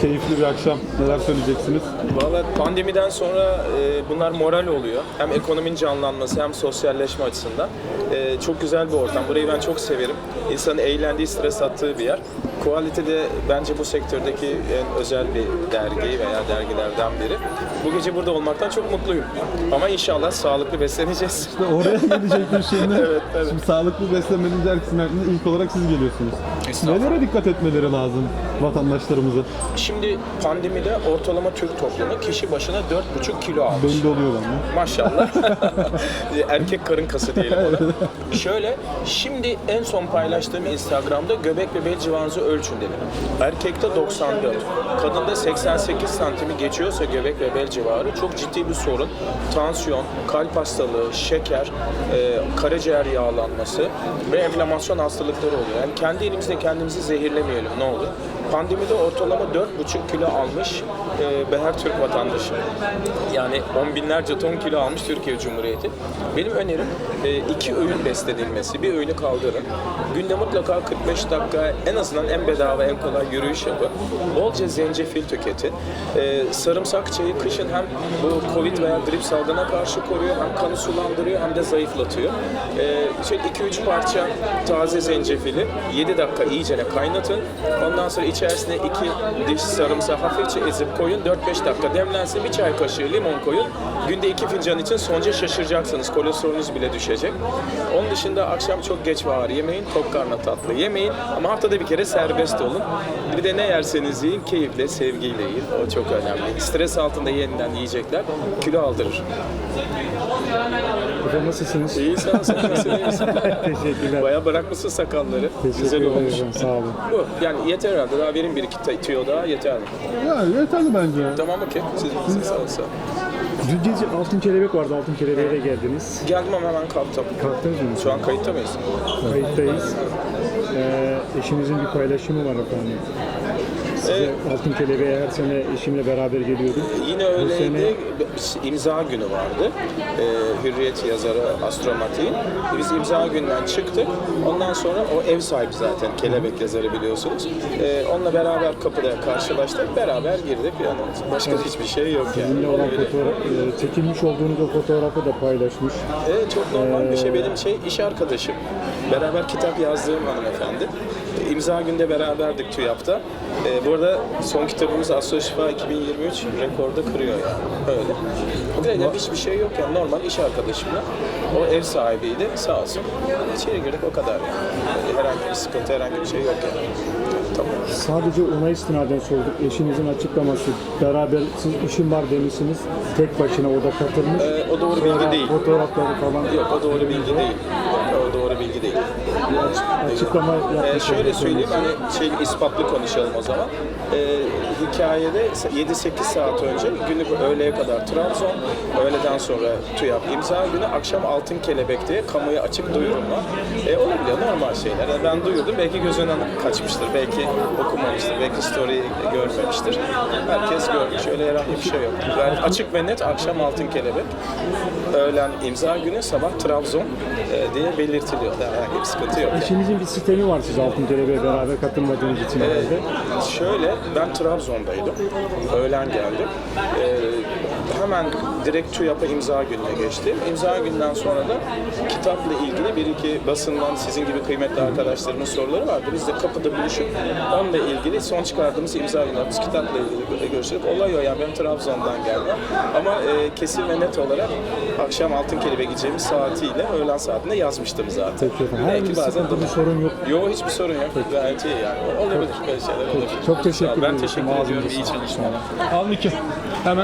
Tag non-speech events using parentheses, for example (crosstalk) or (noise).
Keyifli bir akşam. Neler söyleyeceksiniz? Valla pandemiden sonra e, bunlar moral oluyor. Hem ekonominin canlanması hem sosyalleşme açısından. E, çok güzel bir ortam. Burayı ben çok severim. İnsanın eğlendiği, stres attığı bir yer. Quality de bence bu sektördeki en özel bir dergi veya dergilerden biri. Bu gece burada olmaktan çok mutluyum. Ama inşallah sağlıklı besleneceğiz. İşte oraya gelecektim şimdi. (laughs) Evet, evet. Şimdi sağlıklı beslenmenin dergisinin aklına ilk olarak siz geliyorsunuz. Nelere dikkat etmeleri lazım vatandaşlarımızın? Şimdi pandemide ortalama Türk toplumu kişi başına 4,5 kilo almış. Belli oluyor bana. Maşallah. (laughs) (laughs) Erkek karın kası diyelim ona. Şöyle, şimdi en son paylaştığım Instagram'da göbek ve bel civarınızı ölçün dedim. Erkekte 94, kadında 88 santimi geçiyorsa göbek ve bel civarı çok ciddi bir sorun. Tansiyon, kalp hastalığı, şeker, e, karaciğer yağlanması ve enflamasyon hastalıkları oluyor. Yani kendi elimizde kendimizi zehirlemeyelim ne olur. Pandemide ortalama 4,5 kilo almış e, her Türk vatandaşı. Yani on binlerce ton kilo almış Türkiye Cumhuriyeti. Benim önerim e, iki öğün beslenilmesi. Bir öğünü kaldırın. Günde mutlaka 45 dakika en azından en bedava en kolay yürüyüş yapın. Bolca zencefil tüketin. E, sarımsak çayı kışın hem bu Covid veya grip salgına karşı koruyor hem kanı sulandırıyor hem de zayıflatıyor. E, şöyle 2-3 parça taze zencefili 7 dakika iyicene kaynatın. Ondan sonra içerisine 2 diş sarımsağı hafifçe ezip koyun. 4-5 dakika demlensin. Bir çay kaşığı limon koyun. Günde 2 fincan için sonuca şaşıracaksınız. Kolesterolünüz bile düşecek. Onun dışında akşam çok geç ve ağır yemeyin. Tok karnına tatlı yemeyin. Ama haftada bir kere serbest olun. Bir de ne yerseniz yiyin keyifle, sevgiyle yiyin. O çok önemli. Stres altında yeniden yiyecekler kilo aldırır. Hocam nasılsınız? İyi sağ ol. sen nasılsın? (laughs) Teşekkürler. Bayağı bırakmışsın sakalları. Teşekkür Güzel ederim olmuş. hocam, sağ olun. Bu yani yeter herhalde. Daha verin bir iki tüyo daha yeter mi? Ya yeterli bence. Tamam okey. Siz misiniz? Sağ ol, sağ ol. Dün gece Altın Kelebek vardı, Altın Kelebek'e de geldiniz. Geldim ama hemen kalktım. Kalktınız mı? Şu an kayıtta mıyız? Kayıttayız. Ee, eşinizin bir paylaşımı var efendim. Size Altın Kelebek'e her sene eşimle beraber geliyordum. Yine öyleydi. İmza günü vardı. Ee, Hürriyet yazarı Astromatik'in. Biz imza günden çıktık. Ondan sonra o ev sahibi zaten. Kelebek yazarı biliyorsunuz. Ee, onunla beraber kapıda karşılaştık. Beraber girdik. Yani başka hiçbir şey yok yani. Sizinle olan Öyle. fotoğraf, e, çekilmiş olduğunuz o fotoğrafı da paylaşmış. Evet çok normal bir şey. Benim şey iş arkadaşım. Beraber kitap yazdığım hanımefendi. İmza günde beraberdik TÜYAP'ta. E, bu arada son kitabımız Asya Şifa 2023 rekorda kırıyor yani. Öyle. Kadar hiçbir şey yok yani normal iş arkadaşımla. O ev sahibiydi sağ olsun. İçeri girdik o kadar yani. Herhangi bir sıkıntı herhangi bir şey yok yani. Tamam. Sadece ona istinaden sorduk. Eşinizin açıklaması. Beraber siz işim var demişsiniz. Tek başına orada katılmış. E, o doğru bilgi Sonra değil. Fotoğrafları falan. Yok o doğru bilgi değil. O doğru bilgi değil. Açıklama Ee, yapmış. şöyle olduk. söyleyeyim hani şey ispatlı konuşalım o zaman. Ee, hikayede 7-8 saat önce günü öğleye kadar Trabzon, öğleden sonra TÜYAP imza günü, akşam Altın Kelebek diye kamuya açık duyurum var. Ee, olabiliyor normal şeyler. Yani ben duyurdum belki gözünden kaçmıştır, belki okumamıştır, belki story görmemiştir. Herkes görmüş öyle herhangi bir şey yok. Yani açık ve net akşam Altın Kelebek, öğlen imza günü, sabah Trabzon e, diye belirtiliyor. Yani herhangi bir sıkıntı yok. yani. Bir sistemi var siz Altın Kelebek'e beraber katılmadığınız için herhalde. Ee, şöyle, ben Trabzon'daydım. Öğlen geldim. Ee, hemen direkt TÜYAP'a imza gününe geçtim. İmza günden sonra da kitapla ilgili bir iki basından sizin gibi kıymetli arkadaşlarımın soruları vardı. Biz de kapıda buluşup onunla ilgili son çıkardığımız imza günlerimiz kitapla ilgili görüştük. Olay o yani benim Trabzon'dan gelmem. Ama e, kesin ve net olarak akşam Altın Kelebek gideceğimiz saatiyle öğlen saatinde yazmıştım zaten. Peki efendim. Herhangi bir sıkıntı, bir sorun yok. Yok hiçbir sorun yok. Gayet iyi yani. Olabilir böyle şeyler olabilir. Çok teşekkür Ben ederim. teşekkür Ağzınıza ediyorum. İyi çalışmalar. Al Miki. Hemen.